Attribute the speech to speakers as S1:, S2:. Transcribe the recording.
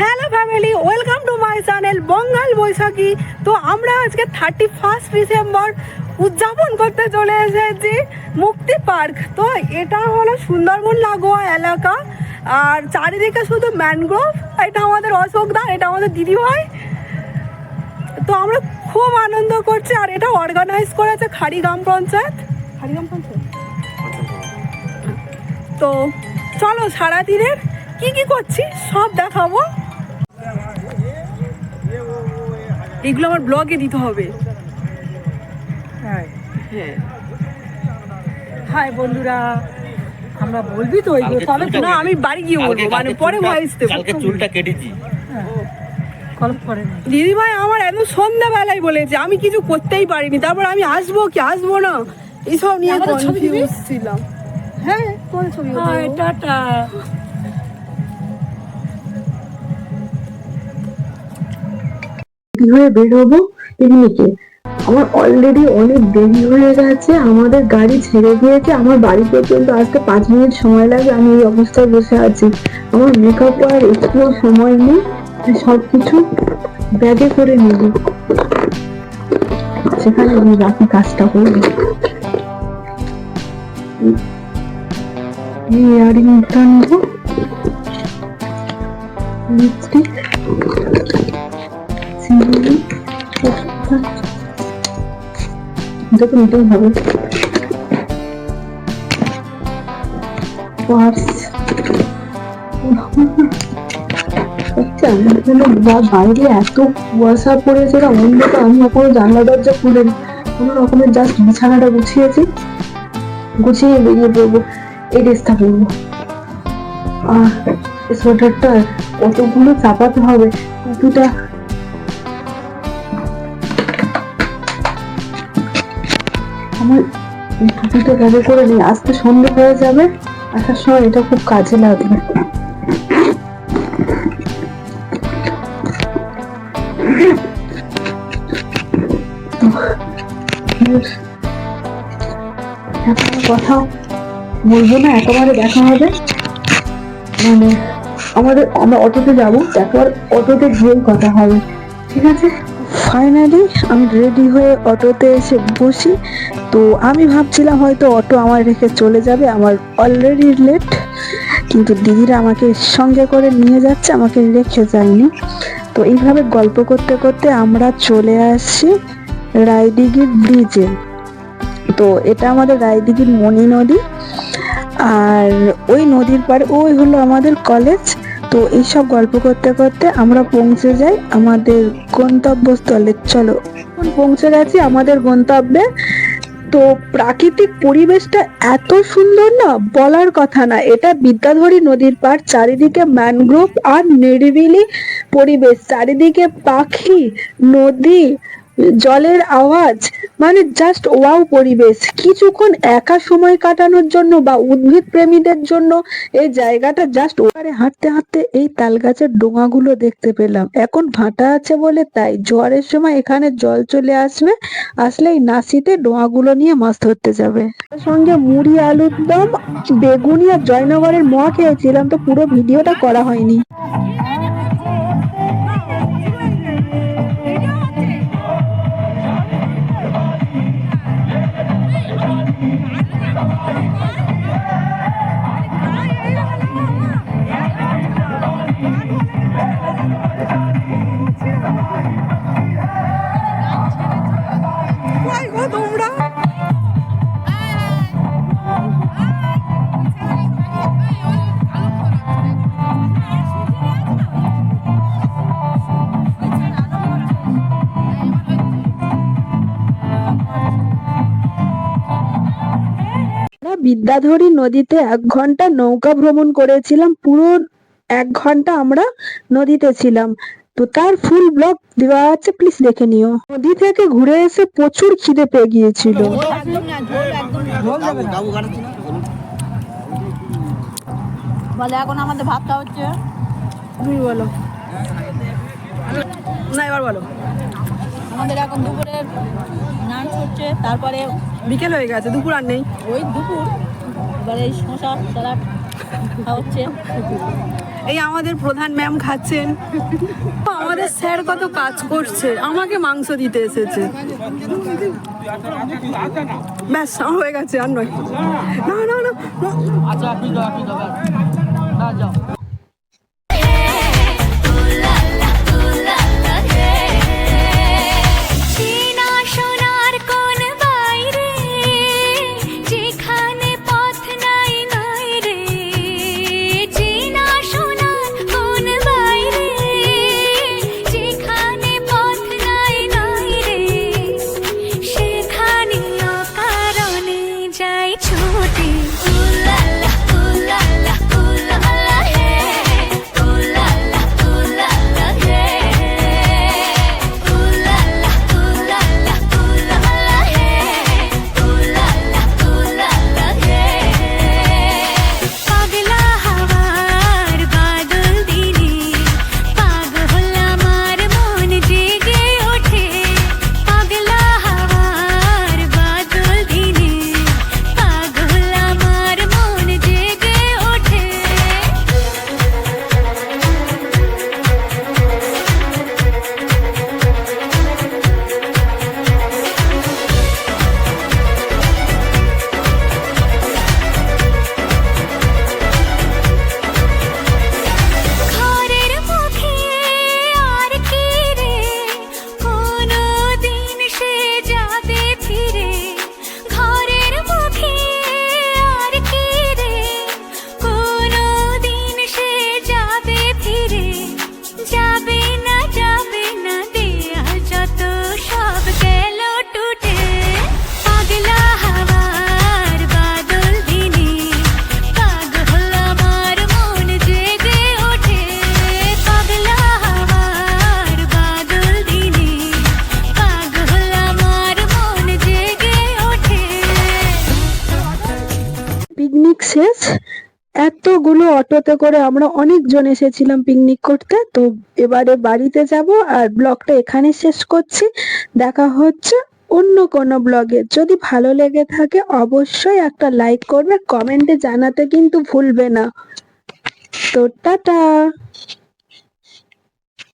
S1: Hello family welcome to my channel Bangal Boishakhi তো আমরা আজকে থার্টি ফার্স্ট ডিসেম্বর উদযাপন করতে চলে এসেছি মুক্তি পার্ক। তো এটা হলো সুন্দরবন লাগোয়া এলাকা। আর চারিদিকে শুধু ম্যানগ্রোভ এটা আমাদের অশোকদা এটা আমাদের দিদিভাই। তো আমরা খুব আনন্দ করছি, আর এটা অর্গানাইজ করেছে খাড়িগ্রাম পঞ্চায়েত। খাড়িগ্রাম পঞ্চায়েত? তো চলো সারাদিনের কি কি করছি, সব দেখাবো। এগুলো আমার ব্লগে দিতে হবে।
S2: হ্যাঁ।
S1: হ্যাঁ
S2: হাই বন্ধুরা আমরা বলবি তো ওইগুলো তবে তো
S1: না আমি বাড়ি গিয়ে বলব মানে পরে ভয়েস দেবো
S3: কালকে চুলটা কেটেছি।
S2: কল
S1: দিদি ভাই আমার একদম সন্ধ্যাবেলায় বলেছে আমি কিছু করতেই পারিনি তারপর আমি আসব কি আসব না? এইসব নিয়ে কনফিউজ ছিলাম। হ্যাঁ তোমার ছবি
S2: টাটা।
S4: রেডি হয়ে বের হব আমার অলরেডি অনেক দেরি হয়ে গেছে, আমাদের গাড়ি ছেড়ে দিয়েছে, আমার বাড়ি পর্যন্ত আসতে পাঁচ মিনিট সময় লাগে আমি এই অবস্থায় বসে আছি। আমার মেকআপ করার একটুও সময় নেই সব কিছু ব্যাগে করে নেব। সেখানে আমি বাকি কাজটা করব। ইয়ারিংটা নেব। লিপস্টিক এটা তো হবে বাইরে এত কুয়াশা পড়েছে না অন্ধকার আমি এখনও জানলা দরজা খুলে কোনো রকমের জাস্ট বিছানাটা গুছিয়েছি গুছিয়ে বেরিয়ে পড়ব এই ড্রেসটা পরবো আর সোয়েটারটা কতগুলো চাপাতে হবে? টুপিটা আমার টুপিটা ব্যাগে করে নিই আজকে সন্ধে হয়ে যাবে। আসার সময় এটা খুব কাজে লাগবে। কথা বলব না, একেবারে দেখা হবে। মানে আমাদের, আমরা অটোতে যাব, তারপর অটোতে গিয়েই কথা হবে। ঠিক আছে? ফাইনালি আমি রেডি হয়ে অটোতে এসে বসি। তো আমি ভাবছিলাম হয়তো অটো আমার রেখে চলে যাবে, আমার অলরেডি লেট কিন্তু দিদিরা আমাকে সঙ্গে করে নিয়ে যাচ্ছে, আমাকে রেখে যায়নি। তো এইভাবে গল্প করতে করতে আমরা চলে আসছি রায়দিঘির ব্রিজে তো এটা আমাদের রায়দিঘির মণি নদী। আর ওই নদীর পাড়ে, ওই হলো আমাদের কলেজ তো এইসব গল্প করতে করতে আমরা পৌঁছে যাই আমাদের গন্তব্যস্থলে। চলো, এখন পৌঁছে গেছি আমাদের গন্তব্যে। তো প্রাকৃতিক পরিবেশটা এত সুন্দর না, বলার কথা না। এটা বিদ্যাধরী নদীর পাড়, চারিদিকে ম্যানগ্রোভ আর নিরিবিলি পরিবেশ। চারিদিকে পাখি, নদী জলের আওয়াজ মানে জাস্ট ওয়াও পরিবেশ। কিছুক্ষণ একা সময় কাটানোর জন্য বা উদ্ভিদ প্রেমীদের জন্য এই জায়গাটা জাস্ট ওপারে হাঁটতে হাঁটতে এই তাল গাছের ডোঙাগুলো দেখতে পেলাম। এখন ভাটা আছে বলে তাই। জোয়ারের সময় এখানে জল চলে আসবে, আসলেই নাসিতে ডোঙাগুলো নিয়ে মাছ ধরতে যাবে। সঙ্গে মুড়ি, আলুর দম, বেগুনি আর জয়নগরের মোয়া খেয়েছিলাম তো পুরো ভিডিওটা করা হয়নি। বিদ্যাধরী নদীতে এক ঘণ্টা নৌকা ভ্রমণ করেছিলাম। পুরো এক ঘণ্টা আমরা নদীতে ছিলাম। তো তার ফুল ব্লগ দেওয়া আছে প্লিজ দেখে নিও। নদী থেকে ঘুরে এসে প্রচুর খিদে পেয়ে গিয়েছিল।
S5: বলে এখন আমাদের ভাবটা হচ্ছে?
S1: তুমি বলো। না এবার বলো।
S5: আমাদের এখন দুপুরে লাঞ্চ হচ্ছে তারপরে
S1: বিকেল হয়ে গেছে দুপুর আর নেই।
S5: ওই দুপুর। এবারে এই শশা স্যালাড খাওয়া হচ্ছে।
S1: এই আমাদের প্রধান ম্যাম খাচ্ছেন। আমাদের স্যার কত কাজ করছে আমাকে মাংস দিতে এসেছে। ব্যাস হয়ে গেছে আর নয়। না না না।
S6: 无敌无
S3: 赖。শেষ। এতগুলো অটোতে করে আমরা অনেকজন এসেছিলাম পিকনিক করতে। তো এবারে বাড়িতে যাব আর ব্লগটা এখানে শেষ করছি। দেখা হচ্ছে অন্য কোনো ব্লগে। যদি ভালো লেগে থাকে অবশ্যই একটা লাইক করবে কমেন্টে জানাতে কিন্তু ভুলবে না। তো টাটা।